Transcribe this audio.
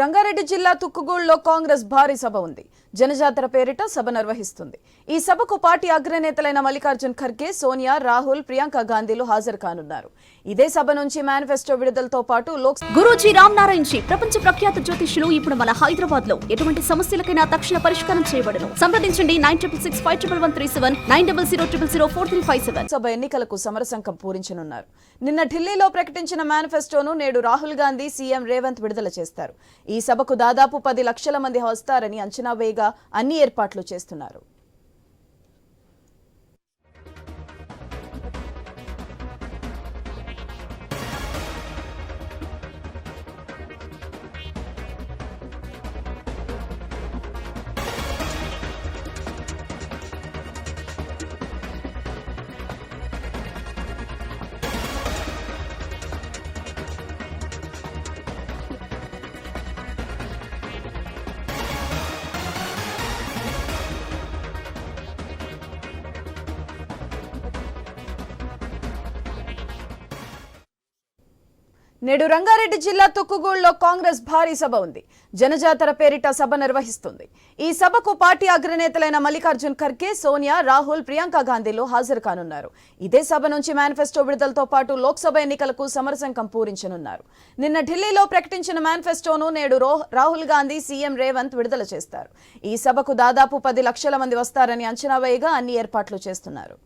రంగారెడ్డి జిల్లా తుక్కుగూడలో కాంగ్రెస్ భారీ సభ ఉంది. జనజాతర పేరిట సభ నిర్వహిస్తుంది. ఈ సభకు పార్టీ అగ్రనేతలైన మల్లికార్జున్ ఖర్గే సోనియా రాహుల్ ప్రియాంక గాంధీలు హాజరు కానున్నారు. ఇదే సభ నుంచి మేనిఫెస్టో విడుదలతో పాటు లోక్ గురూజీ రామ్ నారాయణ్ జీ ప్రపంచ ప్రఖ్యాత జ్యోతిష్యులు ఇప్పుడు మన హైదరాబాద్లో ఎటువంటి సమస్యలకైనా తక్షణ పరిష్కారం చేయబడను. సంప్రదించండి nine triple six five triple one three seven nine double zero triple zero four three five seven. సభ ఎన్నికలకు సమరశంకం పూరించనున్నారు. నిన్న ఢిల్లీలో ప్రకటించిన మేనిఫెస్టోను నేడు రాహుల్ గాంధీ సీఎం రేవంత్ విడుదల చేస్తారు. ఈ సభకు దాదాపు పది లక్షల మంది వస్తారని అంచనా వేయగా అన్ని ఏర్పాట్లు చేస్తున్నారు. నేడు రంగారెడ్డి జిల్లా తుక్కుగూడలో కాంగ్రెస్ భారీ సభ ఉంది. జనజాతర పేరిట సభ నిర్వహిస్తుంది. ఈ సభకు పార్టీ అగ్రనేతలైన మల్లికార్జున్ ఖర్గే సోనియా రాహుల్ ప్రియాంక గాంధీలు హాజరు కానున్నారు. ఇదే సభ నుంచి మేనిఫెస్టో విడుదలతో పాటు లోక్సభ ఎన్నికలకు సమరశంఖం పూరించనున్నారు. నిన్న ఢిల్లీలో ప్రకటించిన మేనిఫెస్టోను నేడు రాహుల్ గాంధీ సీఎం రేవంత్ విడుదల చేస్తారు. ఈ సభకు దాదాపు పది లక్షల మంది వస్తారని అంచనా వేయగా అన్ని ఏర్పాట్లు చేస్తున్నారు.